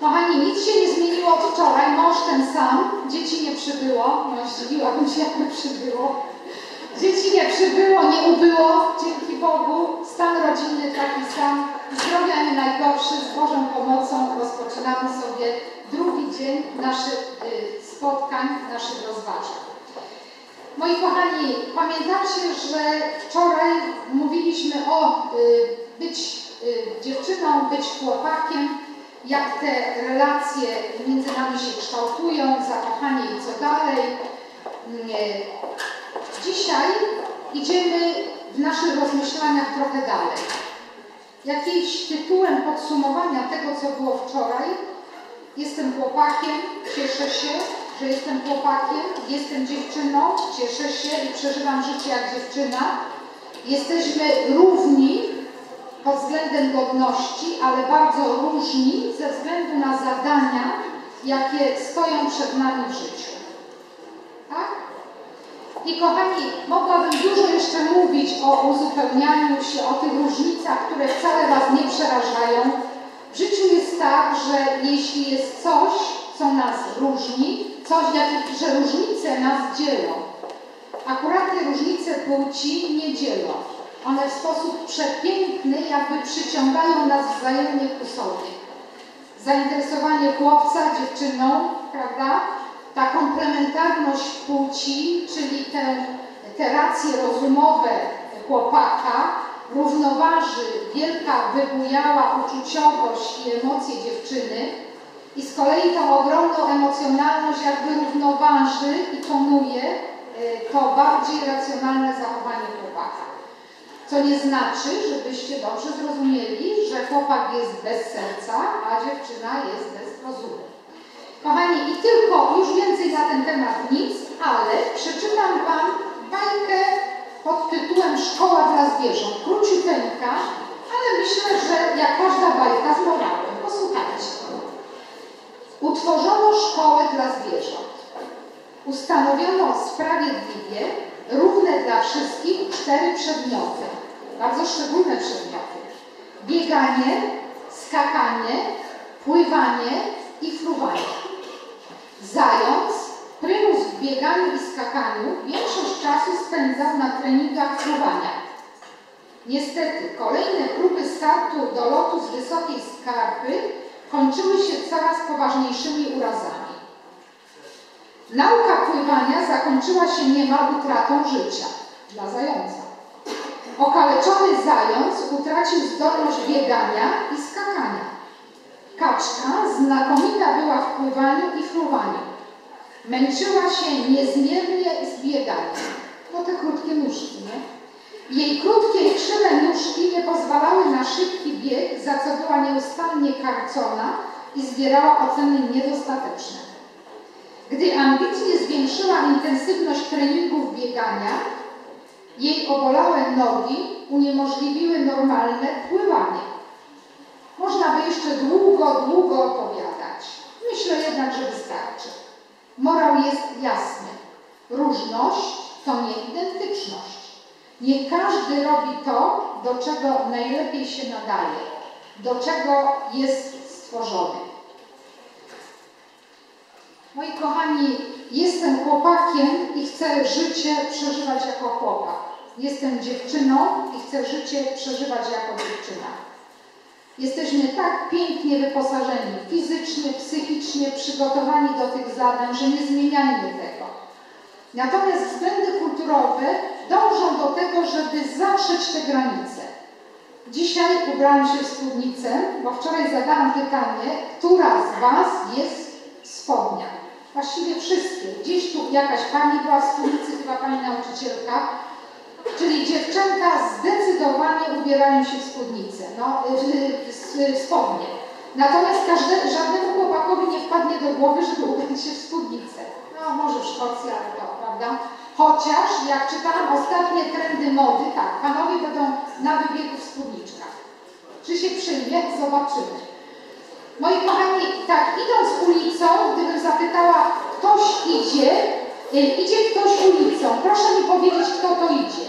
Kochani, nic się nie zmieniło od wczoraj, mąż ten sam, dzieci nie przybyło, no zdziwiłabym się, jakby przybyło. Dzieci nie przybyło, nie ubyło, dzięki Bogu. Stan rodzinny taki sam. Zdrowia nie najgorszy, z Bożą pomocą rozpoczynamy sobie drugi dzień naszych y, spotkań, naszych rozważań. Moi kochani, pamiętacie, że wczoraj mówiliśmy o y, być y, dziewczyną, być chłopakiem, jak te relacje między nami się kształtują, zakochanie i co dalej. Dzisiaj idziemy w naszych rozmyślaniach trochę dalej. Jakimś tytułem podsumowania tego, co było wczoraj, jestem chłopakiem, cieszę się, że jestem chłopakiem, jestem dziewczyną, cieszę się i przeżywam życie jak dziewczyna. Jesteśmy równi pod względem godności, ale bardzo różni ze względu na zadania, jakie stoją przed nami w życiu. Tak? I kochani, mogłabym dużo jeszcze mówić o uzupełnianiu się, o tych różnicach, które wcale Was nie przerażają. W życiu jest tak, że jeśli jest coś, co nas różni, coś, że różnice nas dzielą. Akurat te różnice płci nie dzielą. One w sposób przepiękny jakby przyciągają nas wzajemnie ku sobie. Zainteresowanie chłopca dziewczyną, prawda? ta komplementarność płci, czyli te, te racje rozumowe chłopaka, równoważy wielka, wybujała uczuciowość i emocje dziewczyny i z kolei tą ogromną emocjonalność jakby równoważy i tonuje e, to bardziej racjonalne zachowanie chłopaka. Co nie znaczy, żebyście dobrze zrozumieli, że chłopak jest bez serca, a dziewczyna jest bez rozumu. Kochani, i tylko już więcej na ten temat nic, ale przeczytam Wam bajkę pod tytułem Szkoła dla zwierząt. Króciuteńka, ale myślę, że jak każda bajka z morałem. Posłuchajcie. Utworzono szkołę dla zwierząt. Ustanowiono sprawiedliwie, równe dla wszystkich cztery przedmioty. Bardzo szczególne przedmioty. Bieganie, skakanie, pływanie i fruwanie. Zając, prymus w bieganiu i skakaniu, większość czasu spędzał na treningach fruwania. Niestety, kolejne próby startu do lotu z wysokiej skarpy kończyły się coraz poważniejszymi urazami. Nauka pływania zakończyła się niemal utratą życia dla zająca. Okaleczony zając utracił zdolność biegania i skakania. Kaczka znakomita była w pływaniu i fruwaniu. Męczyła się niezmiernie z bieganiem. No te krótkie nóżki, nie? Jej krótkie i krzywe nóżki nie pozwalały na szybki bieg, za co była nieustannie karcona i zbierała oceny niedostateczne. Gdy ambitnie zwiększyła intensywność treningów biegania, jej obolałe nogi uniemożliwiły normalne pływanie. Można by jeszcze długo, długo opowiadać. Myślę jednak, że wystarczy. Morał jest jasny. Różność to nie identyczność. Nie każdy robi to, do czego najlepiej się nadaje, do czego jest stworzony. Moi kochani, jestem chłopakiem i chcę życie przeżywać jako chłopak. Jestem dziewczyną i chcę życie przeżywać jako dziewczyna. Jesteśmy tak pięknie wyposażeni, fizycznie, psychicznie przygotowani do tych zadań, że nie zmieniajmy tego. Natomiast względy kulturowe dążą do tego, żeby zatrzeć te granice. Dzisiaj ubrałam się w spódnicę, bo wczoraj zadałam pytanie, która z Was jest spodnia? Właściwie wszystkie. Gdzieś tu jakaś pani była w spódnicy, chyba pani nauczycielka, Czyli dziewczęta zdecydowanie ubierają się w spódnicę, no, w, spodnie. Natomiast każde, żadnemu chłopakowi nie wpadnie do głowy, żeby ubrać się w spódnicę. No może w Szkocji, ale to, prawda? Chociaż jak czytałam ostatnie trendy mody, tak, panowie będą na wybiegu w spódniczkach. Czy się przyjmie? Zobaczymy. Moi kochani, tak, idąc ulicą, gdybym zapytała, ktoś idzie, idzie ktoś ulicą, proszę mi powiedzieć, kto to idzie.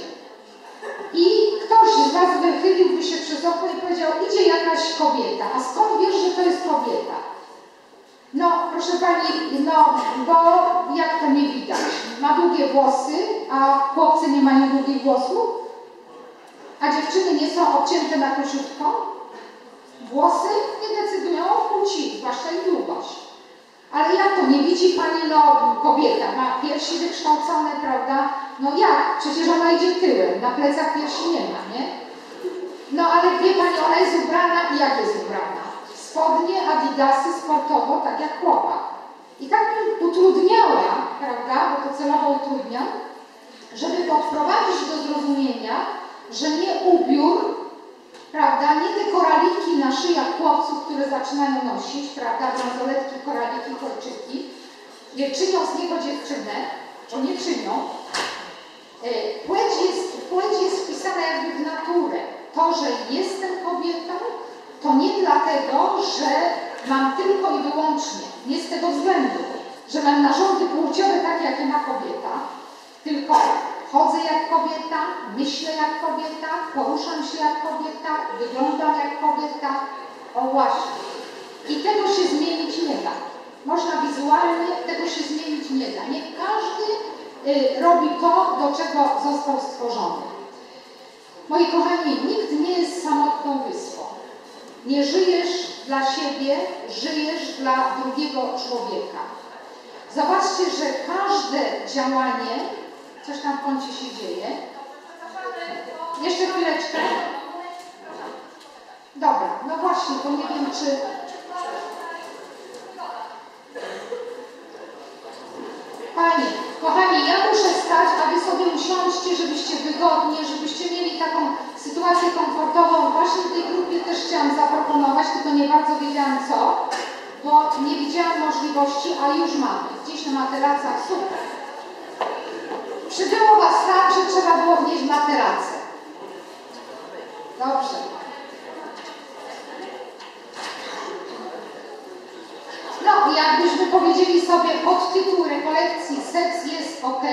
I ktoś z Was wychyliłby się przez okno i powiedział, idzie jakaś kobieta. A skąd wiesz, że to jest kobieta? proszę Pani, no, bo jak to nie widać? Ma długie włosy, a chłopcy nie mają długich włosów? A dziewczyny nie są obcięte na króciutko? Włosy nie decydują o płci, zwłaszcza ich długość. Ale jak to, nie widzi Pani, no kobieta ma piersi wykształcone, prawda? No jak? Przecież ona idzie tyłem, na plecach piersi nie ma, nie? No ale wie Pani, ona jest ubrana i jak jest ubrana? Spodnie, adidasy, sportowo, tak jak chłopak. I tak mi utrudniała, prawda, bo to celowo utrudniam, żeby podprowadzić do zrozumienia, że nie ubiór, prawda, nie te koraliki na szyjach chłopców, które zaczynają nosić, prawda, bransoletki, koraliki, kolczyki, czynią z niego dziewczynę, bo nie czynią. E, Płeć jest, płeć jest wpisana jakby w naturę. To, że jestem kobietą, to nie dlatego, że mam tylko i wyłącznie, nie z tego względu, że mam narządy płciowe takie, jakie ma kobieta, tylko chodzę jak kobieta, myślę jak kobieta, poruszam się jak kobieta, wyglądam jak kobieta. O właśnie. I tego się zmienić nie da. Można wizualnie, tego się zmienić nie da. Nie każdy y, robi to, do czego został stworzony. Moi kochani, nikt nie jest samotną wyspą. Nie żyjesz dla siebie, żyjesz dla drugiego człowieka. Zobaczcie, że każde działanie, coś tam w kącie się dzieje. Jeszcze chwileczkę. Dobra, no właśnie, bo nie wiem, czy Panie, kochani, ja muszę stać, a wy sobie usiądźcie, żebyście wygodnie, żebyście mieli taką sytuację komfortową. Właśnie w tej grupie też chciałam zaproponować, tylko nie bardzo wiedziałam co, bo nie widziałam możliwości, a już mamy. Gdzieś na materacach, super. Przybyło Was tak, że trzeba było wnieść materacę. Dobrze. No, jakbyśmy powiedzieli sobie podtytuł rekolekcji Seks jest ok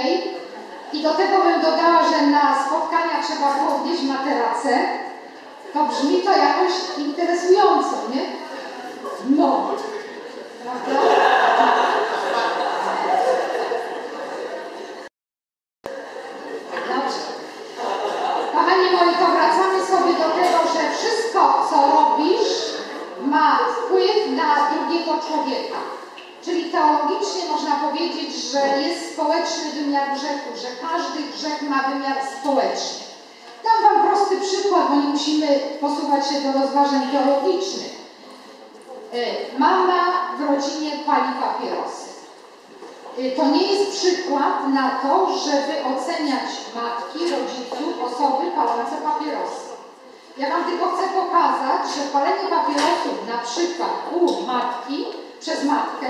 i do tego bym dodała, że na spotkania trzeba było wnieść materacę, to brzmi to jakoś interesująco, nie? No. Prawda? Dobrze. Kochani moi, to wracamy sobie do tego, że wszystko, co robisz, ma wpływ na drugiego człowieka. Czyli teologicznie można powiedzieć, że jest społeczny wymiar grzechu, że każdy grzech ma wymiar społeczny. Dam Wam prosty przykład, bo nie musimy posuwać się do rozważań teologicznych. E, Mama w rodzinie pali papierosy. E, To nie jest przykład na to, żeby oceniać matki, rodziców, osoby palące papierosy. Ja Wam tylko chcę pokazać, że palenie papierosów na przykład u matki przez matkę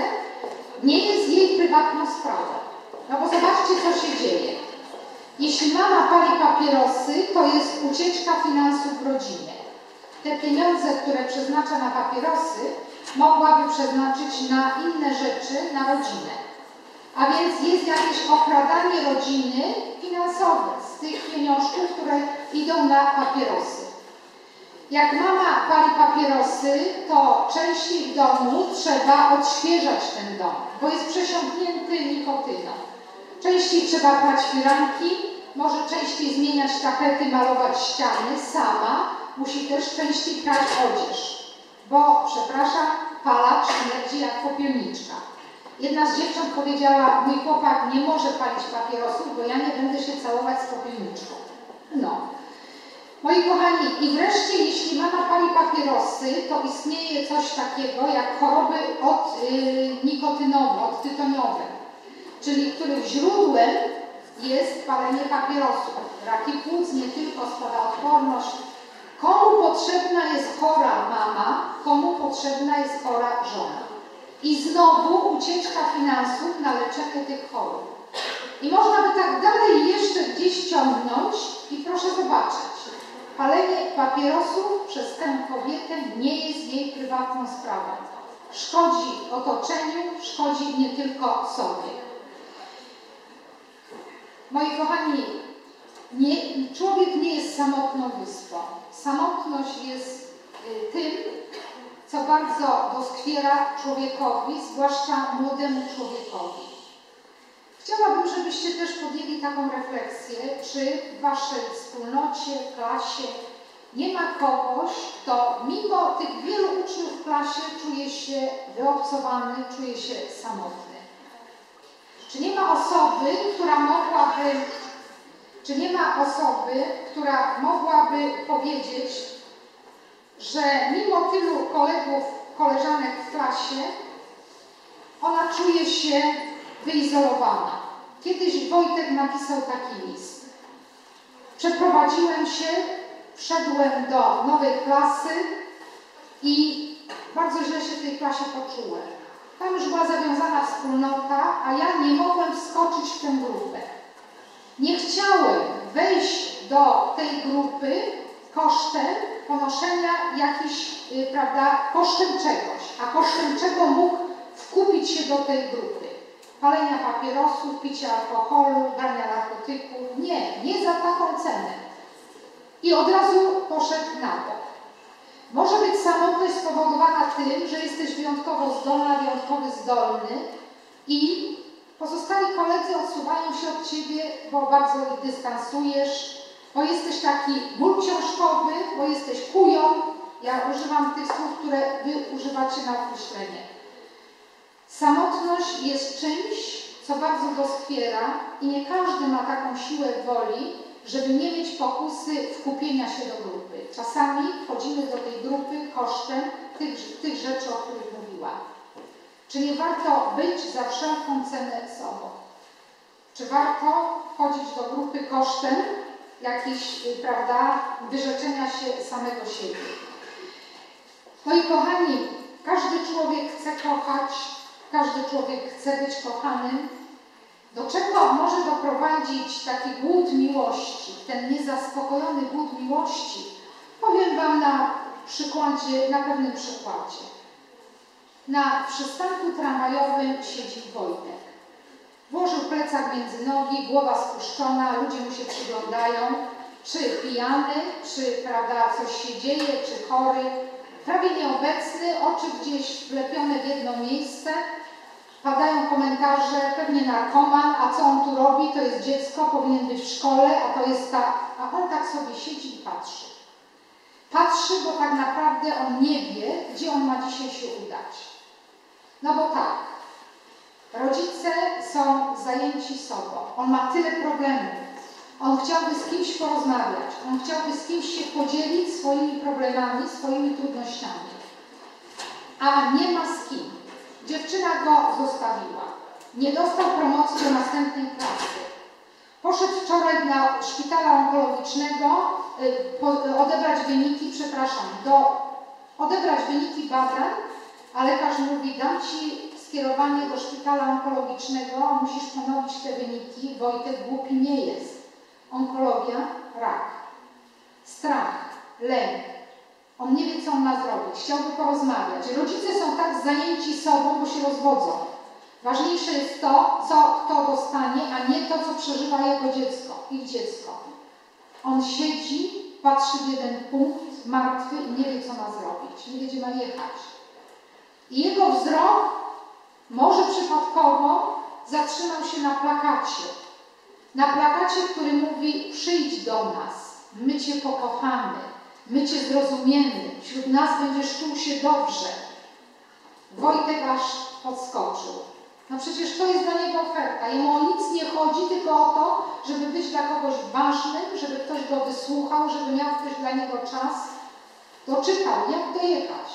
nie jest jej prywatną sprawą. No bo zobaczcie, co się dzieje. Jeśli mama pali papierosy, to jest ucieczka finansów w rodzinie. Te pieniądze, które przeznacza na papierosy, mogłaby przeznaczyć na inne rzeczy, na rodzinę. A więc jest jakieś okradanie rodziny finansowe z tych pieniążków, które idą na papierosy. Jak mama pali papierosy, to częściej w domu trzeba odświeżać ten dom, bo jest przesiąknięty nikotyną. Częściej trzeba prać firanki, może częściej zmieniać tapety, malować ściany sama, musi też częściej prać odzież, bo, przepraszam, palacz śmierdzi jak popielniczka. Jedna z dziewcząt powiedziała, mój chłopak nie może palić papierosów, bo ja nie będę się całować z popielniczką. No. Moi kochani, i wreszcie, jeśli mama pali papierosy, to istnieje coś takiego jak choroby od, yy, nikotynowe, odtytoniowe, czyli których źródłem jest palenie papierosów. Raki płuc, nie tylko spada odporność. Komu potrzebna jest chora mama, komu potrzebna jest chora żona. I znowu ucieczka finansów na leczenie tych chorób. I można by tak dalej jeszcze gdzieś ciągnąć i proszę zobaczyć. Palenie papierosów przez tę kobietę nie jest jej prywatną sprawą. Szkodzi otoczeniu, szkodzi nie tylko sobie. Moi kochani, nie, człowiek nie jest samotną wyspą. Samotność jest y, tym, co bardzo doskwiera człowiekowi, zwłaszcza młodemu człowiekowi. Chciałabym, żebyście też podjęli taką refleksję, czy w Waszej wspólnocie, klasie nie ma kogoś, kto mimo tych wielu uczniów w klasie czuje się wyobcowany, czuje się samotny. Czy nie ma osoby, która mogłaby, czy nie ma osoby, która mogłaby powiedzieć, że mimo tylu kolegów, koleżanek w klasie, ona czuje się wyizolowana. Kiedyś Wojtek napisał taki list. Przeprowadziłem się, wszedłem do nowej klasy i bardzo źle się w tej klasie poczułem. Tam już była zawiązana wspólnota, a ja nie mogłem wskoczyć w tę grupę. Nie chciałem wejść do tej grupy kosztem ponoszenia jakichś, yy, prawda, kosztem czegoś, a kosztem czego mógł wkupić się do tej grupy palenia papierosów, picia alkoholu, brania narkotyków. Nie, nie za taką cenę. I od razu poszedł na bok. Może być samotność spowodowana tym, że jesteś wyjątkowo zdolna, wyjątkowo zdolny i pozostali koledzy odsuwają się od Ciebie, bo bardzo ich dystansujesz, bo jesteś taki ból książkowy, bo jesteś kują. Ja używam tych słów, które Wy używacie na określenie. Samotność jest czymś, co bardzo doskwiera i nie każdy ma taką siłę woli, żeby nie mieć pokusy wkupienia się do grupy. Czasami wchodzimy do tej grupy kosztem tych, tych rzeczy, o których mówiłam. Czy nie warto być za wszelką cenę sobą? Czy warto wchodzić do grupy kosztem jakiejś, prawda, wyrzeczenia się samego siebie? No i kochani, każdy człowiek chce kochać, każdy człowiek chce być kochanym. Do czego może doprowadzić taki głód miłości, ten niezaspokojony głód miłości? Powiem Wam na przykładzie, na pewnym przykładzie. Na przystanku tramwajowym siedzi Wojtek. Włożył plecak między nogi, głowa spuszczona, ludzie mu się przyglądają, czy pijany, czy prawda, coś się dzieje, czy chory, prawie nieobecny, oczy gdzieś wlepione w jedno miejsce, Padają komentarze, pewnie narkoman, a co on tu robi, to jest dziecko, powinien być w szkole, a to jest ta... A on tak sobie siedzi i patrzy. Patrzy, bo tak naprawdę on nie wie, gdzie on ma dzisiaj się udać. No bo tak, rodzice są zajęci sobą. On ma tyle problemów. On chciałby z kimś porozmawiać. On chciałby z kimś się podzielić swoimi problemami, swoimi trudnościami. A nie ma z kim. Dziewczyna go zostawiła. Nie dostał promocji do następnej klasy. Poszedł wczoraj do szpitala onkologicznego y, odebrać wyniki, przepraszam, do, odebrać wyniki badań, a lekarz mówi, dam Ci skierowanie do szpitala onkologicznego, musisz ponowić te wyniki, Wojtek głupi nie jest. Onkologia, rak. Strach, lęk, on nie wie, co on ma zrobić. Chciałby porozmawiać. Rodzice są tak zajęci sobą, bo się rozwodzą. Ważniejsze jest to, co kto dostanie, a nie to, co przeżywa jego dziecko, ich dziecko. On siedzi, patrzy w jeden punkt, martwy i nie wie, co ma zrobić. Nie wie, gdzie ma jechać. I jego wzrok może przypadkowo zatrzymał się na plakacie. Na plakacie, który mówi: Przyjdź do nas, my Cię pokochamy. My Cię zrozumiemy, wśród nas będziesz czuł się dobrze. Wojtek aż podskoczył. No przecież to jest dla niego oferta. Jemu o nic nie chodzi, tylko o to, żeby być dla kogoś ważnym, żeby ktoś go wysłuchał, żeby miał ktoś dla niego czas. Doczytał, jak dojechać.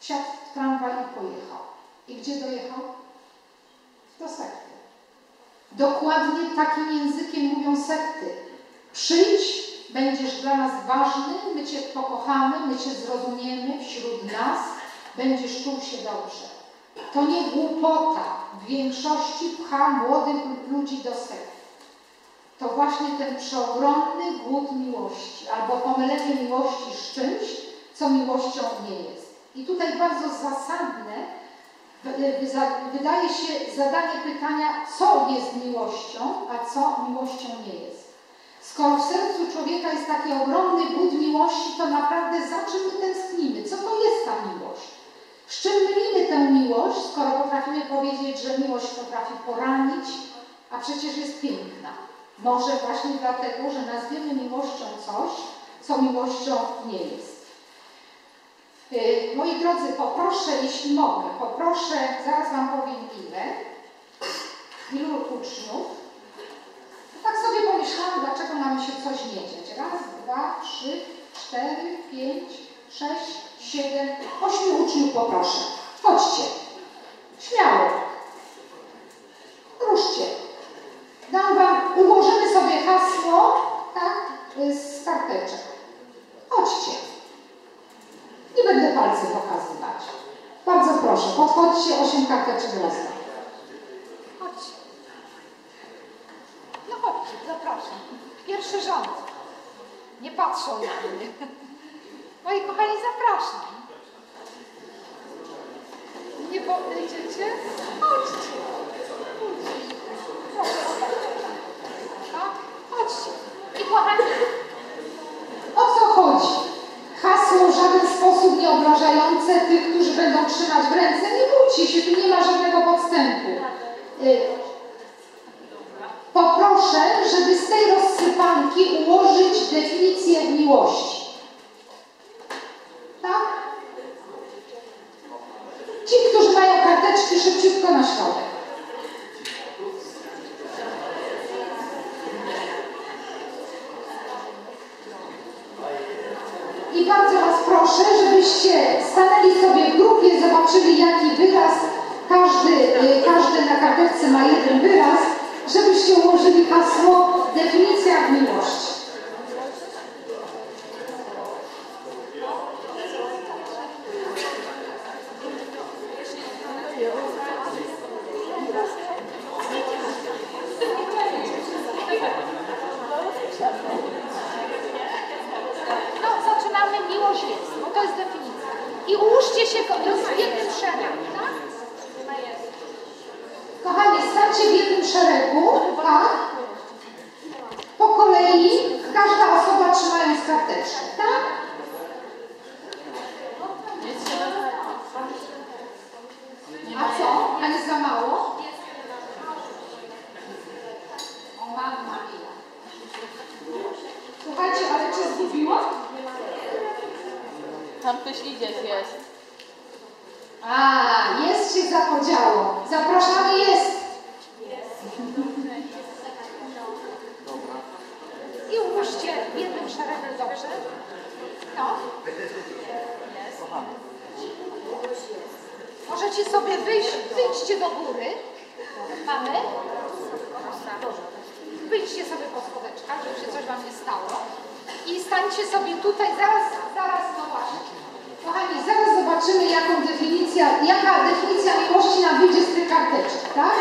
Wsiadł w tramwaj i pojechał. I gdzie dojechał? Do sekty. Dokładnie takim językiem mówią sekty. Przyjdź będziesz dla nas ważny, my Cię pokochamy, my Cię zrozumiemy wśród nas, będziesz czuł się dobrze. To nie głupota w większości pcha młodych ludzi do sekt. To właśnie ten przeogromny głód miłości, albo pomylenie miłości z czymś, co miłością nie jest. I tutaj bardzo zasadne wydaje się zadanie pytania, co jest miłością, a co miłością nie jest. Skoro w sercu człowieka jest taki ogromny głód miłości, to naprawdę za czym my tęsknimy? Co to jest ta miłość? Z czym mylimy tę miłość, skoro potrafimy powiedzieć, że miłość potrafi poranić, a przecież jest piękna? Może właśnie dlatego, że nazwiemy miłością coś, co miłością nie jest. Y, moi drodzy, poproszę, jeśli mogę, poproszę, zaraz Wam powiem ile, ilu uczniów. Sobie pomyślałam, dlaczego mamy się coś nie. Raz, dwa, trzy, cztery, pięć, sześć, siedem, ośmiu uczniów poproszę. Chodźcie. Śmiało. Ruszcie. Dam Wam, ułożymy sobie hasło, tak, z karteczek. Chodźcie. Nie będę palcy pokazywać. Bardzo proszę, podchodźcie, osiem karteczek rozdam. Chodźcie. No chodźcie, zapraszam. Pierwszy rząd. Nie patrzą na mnie. Moi kochani, zapraszam. Nie podejdziecie? Chodźcie. Proszę, tak? Chodźcie. I kochani, o co chodzi? Hasło w żaden sposób nie obrażające tych, którzy będą trzymać w ręce. Nie bójcie się, tu nie ma żadnego podstępu. Y, Poproszę, żeby z tej rozsypanki ułożyć definicję miłości. Tak? Ci, którzy mają karteczki, szybciutko na środek. I bardzo Was proszę, żebyście stanęli sobie w grupie, zobaczyli jaki wyraz, każdy, y, każdy na karteczce ma jeden wyraz, żebyście ułożyli hasło definicja miłości. No, zaczynamy, miłość jest, bo to jest definicja. I ułóżcie się ko- w jednym szeregu, tak? Kochani, stańcie w jednym szeregu, tak? Po kolei, każda osoba trzymając karteczkę, tak? A co? A nie za mało? O mamma mia. Słuchajcie, ale czy zgubiłam? Tam ktoś idzie, jest. A, jest się zapodziało. Zapraszamy, jest. I ułóżcie jednym szeregu, dobrze? No. Możecie sobie wyjść, wyjdźcie do góry. Mamy? Wyjdźcie sobie po schodeczkach, żeby się coś Wam nie stało. I stańcie sobie tutaj, zaraz, zaraz, no właśnie. Kochani, zaraz zobaczymy, jaką definicja, jaka definicja miłości nam wyjdzie z tych karteczek, tak?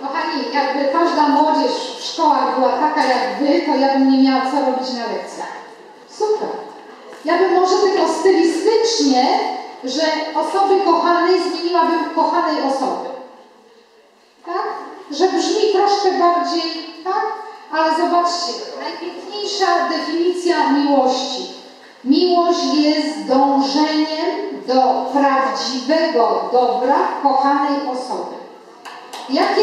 Kochani, jakby każda młodzież w szkołach była taka jak wy, to ja bym nie miała co robić na lekcjach. Super. Ja bym może tylko stylistycznie, że osoby kochanej zmieniłabym w kochanej osoby. Tak? Brzmi troszkę bardziej, tak? Ale zobaczcie, najpiękniejsza definicja miłości. Miłość jest dążeniem do prawdziwego dobra kochanej osoby. Jakie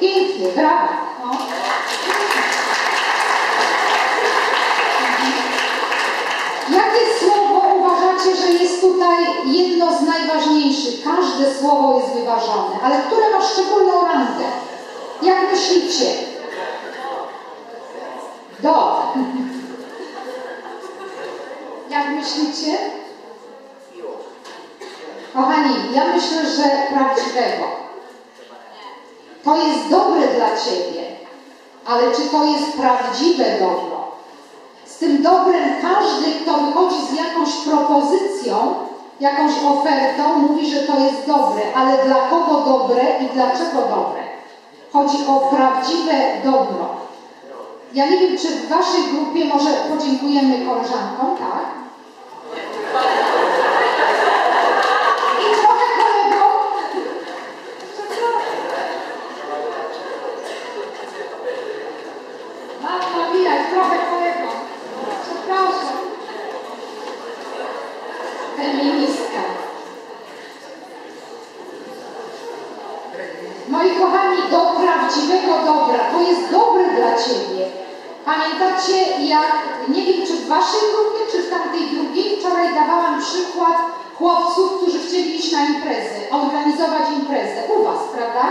pięknie, brawa. No. Jakie słowo uważacie, że jest tutaj jedno z najważniejszych? Każde słowo jest wyważone, ale które ma szczególną rangę? Jak myślicie? Do. Jak myślicie? Kochani, ja myślę, że prawdziwego. To jest dobre dla Ciebie, ale czy to jest prawdziwe dobro? Z tym dobrem każdy, kto wychodzi z jakąś propozycją, jakąś ofertą, mówi, że to jest dobre, ale dla kogo dobre i dlaczego dobre? Chodzi o prawdziwe dobro. Ja nie wiem, czy w Waszej grupie może podziękujemy koleżankom, tak? I trochę kolegom. Mam widać trochę kolegom. Przepraszam. Feministka. Moi kochani, do prawdziwego dobra. To jest dobre dla Ciebie. Pamiętacie, jak, nie wiem czy w tamtej drugiej, wczoraj dawałam przykład chłopców, którzy chcieli iść na imprezę, organizować imprezę. U Was, prawda?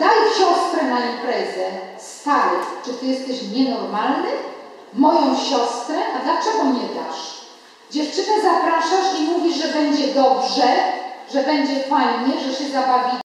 Daj siostrę na imprezę. Stary, czy Ty jesteś nienormalny? Moją siostrę? A dlaczego nie dasz? Dziewczynę zapraszasz i mówisz, że będzie dobrze, że będzie fajnie, że się zabawi